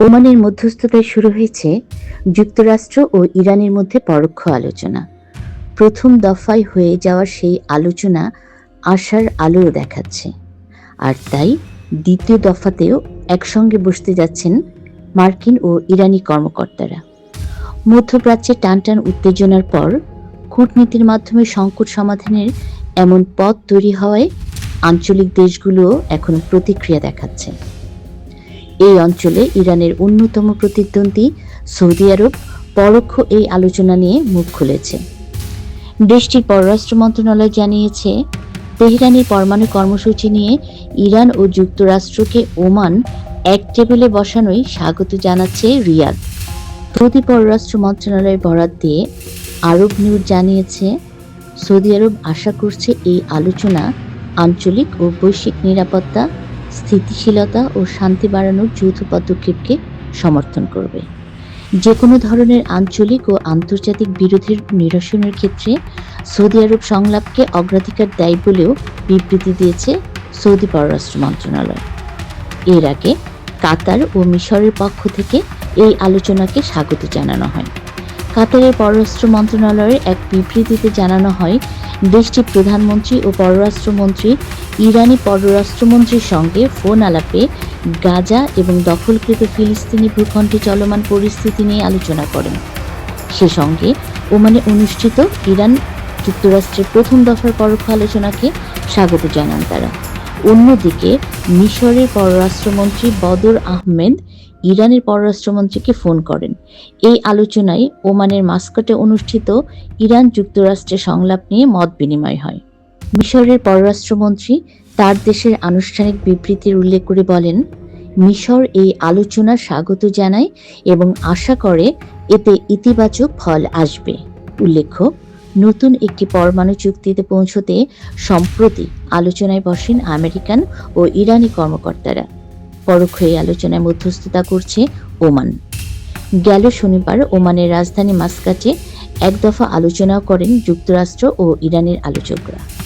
ওমানের মধ্যস্থতায় শুরু হয়েছে যুক্তরাষ্ট্র ও ইরানের মধ্যে পরোক্ষ আলোচনা। প্রথম দফায় হয়ে যাওয়া সেই আলোচনা আশার আলো দেখাচ্ছে। আর তাই দ্বিতীয় দফাতেও একসঙ্গে বসতে যাচ্ছেন মার্কিন ও ইরানি কর্মকর্তারা। মধ্যপ্রাচ্যে টানটান উত্তেজনার পর কূটনীতির মাধ্যমে সংকট সমাধানের এমন পথ তৈরি হওয়ায় আঞ্চলিক দেশগুলোও এখন প্রতিক্রিয়া দেখাচ্ছে। এই অঞ্চলে ইরানের অন্যতম প্রতিদ্বন্দ্বী সৌদি আরব পরোক্ষ এই আলোচনা নিয়ে মুখ খুলেছে। দেশটির পররাষ্ট্র মন্ত্রণালয় জানিয়েছে, তেহরানের পরমাণু কর্মসূচি নিয়ে ইরান ও যুক্তরাষ্ট্রকে ওমান এক টেবিলে বসানোই স্বাগত জানাচ্ছে রিয়াদ। সৌদি পররাষ্ট্র মন্ত্রণালয় বরাত দিয়ে আরব নিউজ জানিয়েছে, সৌদি আরব আশা করছে এই আলোচনা আঞ্চলিক ও বৈশ্বিক নিরাপত্তা স্থিতিশীলতা ও শান্তি বাড়ানোর যৌথ পদক্ষেপকে সমর্থন করবে। যে কোনো ধরনের আঞ্চলিক ও আন্তর্জাতিক বিরোধের নিরসনের ক্ষেত্রে সৌদি আরব সংলাপকে অগ্রাধিকার দেয় বলেও বিবৃতি দিয়েছে সৌদি পররাষ্ট্র মন্ত্রণালয়। এর আগে কাতার ও মিশরের পক্ষ থেকে এই আলোচনাকে স্বাগত জানানো হয়। কাতারের পররাষ্ট্র মন্ত্রণালয়ের এক বিবৃতিতে জানানো হয়, দেশটির প্রধানমন্ত্রী ও পররাষ্ট্রমন্ত্রী, ইরানি পররাষ্ট্রমন্ত্রীর সঙ্গে ফোন আলাপে গাজা এবং দখলকৃত ফিলিস্তিনি ভূখণ্ডে চলমান পরিস্থিতি নিয়ে আলোচনা করেন। সে সঙ্গে ওমানে অনুষ্ঠিত ইরান যুক্তরাষ্ট্রের প্রথম দফার পরোক্ষ আলোচনাকে স্বাগত জানান তারা। অন্যদিকে মিশরের পররাষ্ট্রমন্ত্রী বদর আহমেদ ইরানের পররাষ্ট্রমন্ত্রীকে ফোন করেন। এই আলোচনায় ওমানের মাস্কটে অনুষ্ঠিত ইরান যুক্তরাষ্ট্রের সংলাপ নিয়ে মত বিনিময় হয়। মিশরের পররাষ্ট্রমন্ত্রী তার দেশের আনুষ্ঠানিক বিবৃতির উল্লেখ করে বলেন, মিশর এই আলোচনা স্বাগত জানায় এবং আশা করে এতে ইতিবাচক ফল আসবে। উল্লেখ্য নতুন একটি পরমাণু চুক্তিতে পৌঁছতে সম্প্রতি আলোচনায় বসেন আমেরিকান ও ইরানি কর্মকর্তারা। পরোক্ষ এই আলোচনায় মধ্যস্থতা করছে ওমান। গেল শনিবার ওমানের রাজধানী মাস্কাটে এক দফা আলোচনাও করেন যুক্তরাষ্ট্র ও ইরানের আলোচকরা।